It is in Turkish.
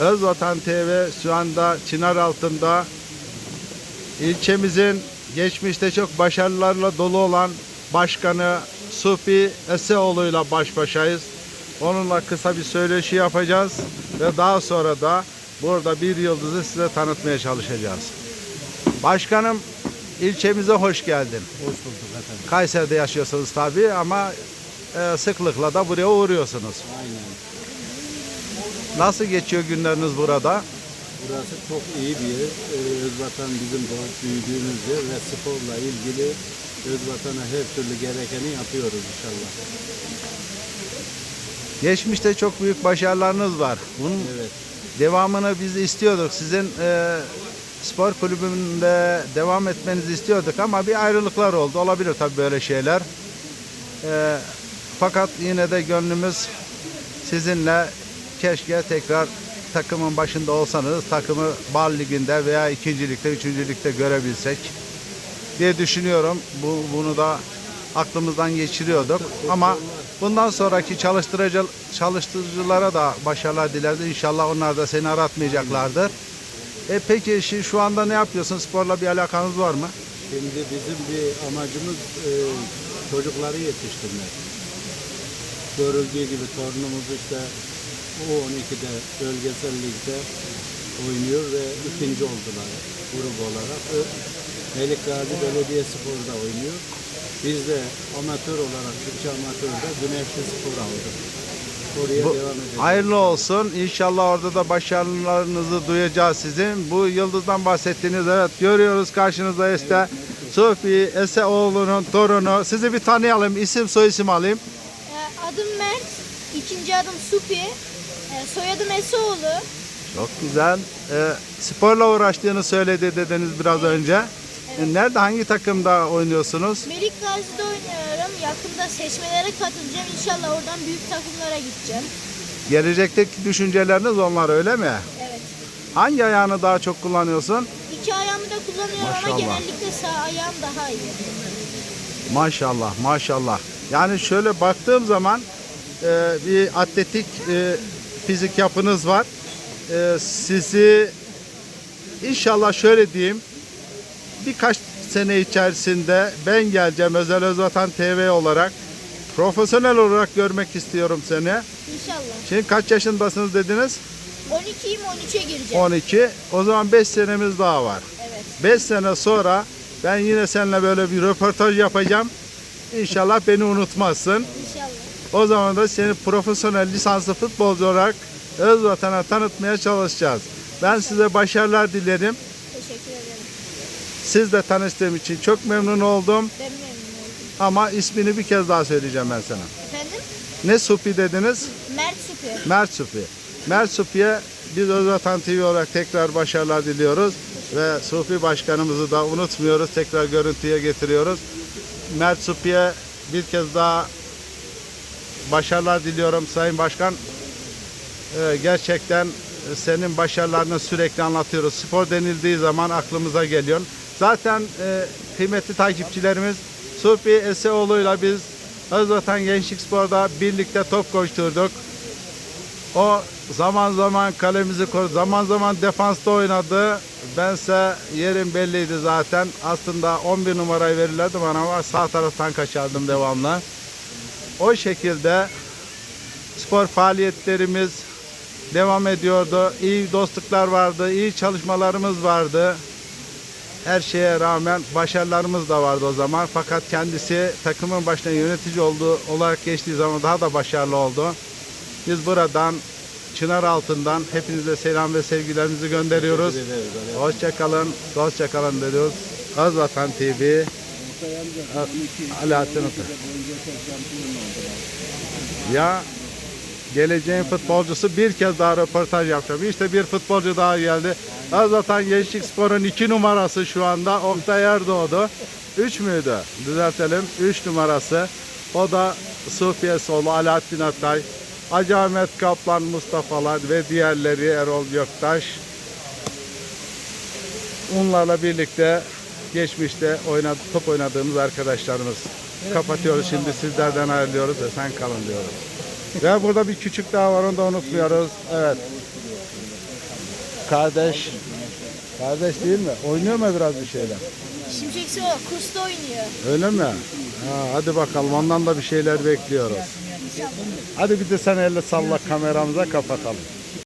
Özvatan TV şu anda Çınar altında ilçemizin geçmişte çok başarılarla dolu olan başkanı Sufi Eseoğlu'yla baş başayız. Onunla kısa bir söyleşi yapacağız ve daha sonra da burada bir yıldızı size tanıtmaya çalışacağız. Başkanım ilçemize hoş geldin. Hoş bulduk efendim. Kayseri'de yaşıyorsunuz tabii ama e, sıklıkla da buraya uğruyorsunuz. Aynen. Nasıl geçiyor günleriniz burada? Burası çok iyi bir yer. Ee, Özvatan bizim doğup büyüdüğümüz yer ve sporla ilgili Özvatan'a her türlü gerekeni yapıyoruz inşallah. Geçmişte çok büyük başarılarınız var. Bunun Evet. devamını biz istiyorduk. Sizin e, spor kulübünde devam etmenizi istiyorduk ama bir ayrılıklar oldu. Olabilir tabii böyle şeyler. E, fakat yine de gönlümüz sizinle keşke tekrar takımın başında olsanız takımı Bal Ligi'nde veya ikincilikte, üçüncülükte görebilsek diye düşünüyorum. Bu bunu da aklımızdan geçiriyorduk. Ama bundan sonraki çalıştırıcı çalıştırıcılara da başarılar dileriz. İnşallah onlar da seni aratmayacaklardır. E peki şi- şu anda ne yapıyorsun? Sporla bir alakanız var mı? Şimdi bizim bir amacımız e, çocukları yetiştirmek. Görüldüğü gibi torunumuz işte U12'de bölgesel ligde oynuyor ve ikinci oldular grup olarak. Ö- Melik Gazi Belediye Spor'da oynuyor. Biz de amatör olarak Türkçe amatörde Güneşli Spor aldık. Oraya Bu- devam edeceğiz. Hayırlı olsun. İnşallah orada da başarılarınızı duyacağız sizin. Bu yıldızdan bahsettiğiniz evet görüyoruz karşınızda işte Sufi Eseoğlu'nun torunu. Sizi bir tanıyalım. İsim soyisim alayım. Ee, Adım Mert, ikinci adım Supi, soyadım Esoğlu. Çok güzel. Ee, sporla uğraştığını söyledi dediniz biraz önce. E, Nerede hangi takımda oynuyorsunuz? Melik Gazi'de oynuyorum. Yakında seçmelere katılacağım. İnşallah oradan büyük takımlara gideceğim. Gelecekteki düşünceleriniz onlar öyle mi? Evet. Hangi ayağını daha çok kullanıyorsun? İki ayağımı da kullanıyorum Maşallah. ama genellikle sağ ayağım daha iyi. Maşallah, maşallah. Yani şöyle baktığım zaman e, bir atletik e, fizik yapınız var. E, sizi inşallah şöyle diyeyim birkaç sene içerisinde ben geleceğim Özel Özvatan TV olarak profesyonel olarak görmek istiyorum seni. İnşallah. Şimdi kaç yaşındasınız dediniz? 12'yim 13'e gireceğim. 12. O zaman 5 senemiz daha var. Evet. 5 sene sonra ben yine seninle böyle bir röportaj yapacağım. İnşallah beni unutmazsın. İnşallah. O zaman da seni profesyonel lisanslı futbolcu olarak öz vatana tanıtmaya çalışacağız. Ben size başarılar dilerim. Teşekkür ederim. Sizle tanıştığım için çok memnun oldum. Ben memnun oldum. Ama ismini bir kez daha söyleyeceğim ben sana. Efendim? Ne Supi dediniz? Mert Supi. Mert Supi. Mert Supi'ye biz Özvatan TV olarak tekrar başarılar diliyoruz. Ve Supi Başkanımızı da unutmuyoruz. Tekrar görüntüye getiriyoruz. Mert Supi'ye bir kez daha başarılar diliyorum Sayın Başkan. Ee, gerçekten senin başarılarını sürekli anlatıyoruz. Spor denildiği zaman aklımıza geliyor. Zaten e, kıymetli takipçilerimiz Supi Eseoğlu'yla biz Özvatan Gençlik Spor'da birlikte top koşturduk. O zaman zaman kalemizi korudu. Zaman zaman defansta oynadı. Bense yerim belliydi zaten. Aslında 11 numarayı verirlerdi bana ama sağ taraftan kaçardım devamlı. O şekilde spor faaliyetlerimiz devam ediyordu. İyi dostluklar vardı, iyi çalışmalarımız vardı. Her şeye rağmen başarılarımız da vardı o zaman. Fakat kendisi takımın başına yönetici olduğu olarak geçtiği zaman daha da başarılı oldu. Biz buradan Çınar altından hepinize selam ve sevgilerimizi gönderiyoruz. Teşekkür ederiz. Ali. Hoşçakalın, hoşçakalın diyoruz. TV, Alaaddin Usta. Ya geleceğin futbolcusu bir kez daha röportaj yapacağım. İşte bir futbolcu daha geldi. Özvatan Gençlik Spor'un iki numarası şu anda Oktay Erdoğdu. Üç müydü? Düzeltelim. Üç numarası. O da Sufiye Solu, Alaaddin Atay, Hacı Kaplan, Mustafa'lar ve diğerleri Erol Göktaş. Onlarla birlikte geçmişte oynadı, top oynadığımız arkadaşlarımız. Kapatıyoruz şimdi sizlerden ayrılıyoruz ve sen kalın diyoruz. Ve burada bir küçük daha var onu da unutmuyoruz. Evet. Kardeş. Kardeş değil mi? Oynuyor mu biraz bir şeyler? Şimşek Soğuk kursta oynuyor. Öyle mi? Ha, hadi bakalım ondan da bir şeyler bekliyoruz. Hadi bir de sen elle salla kameramıza kapatalım.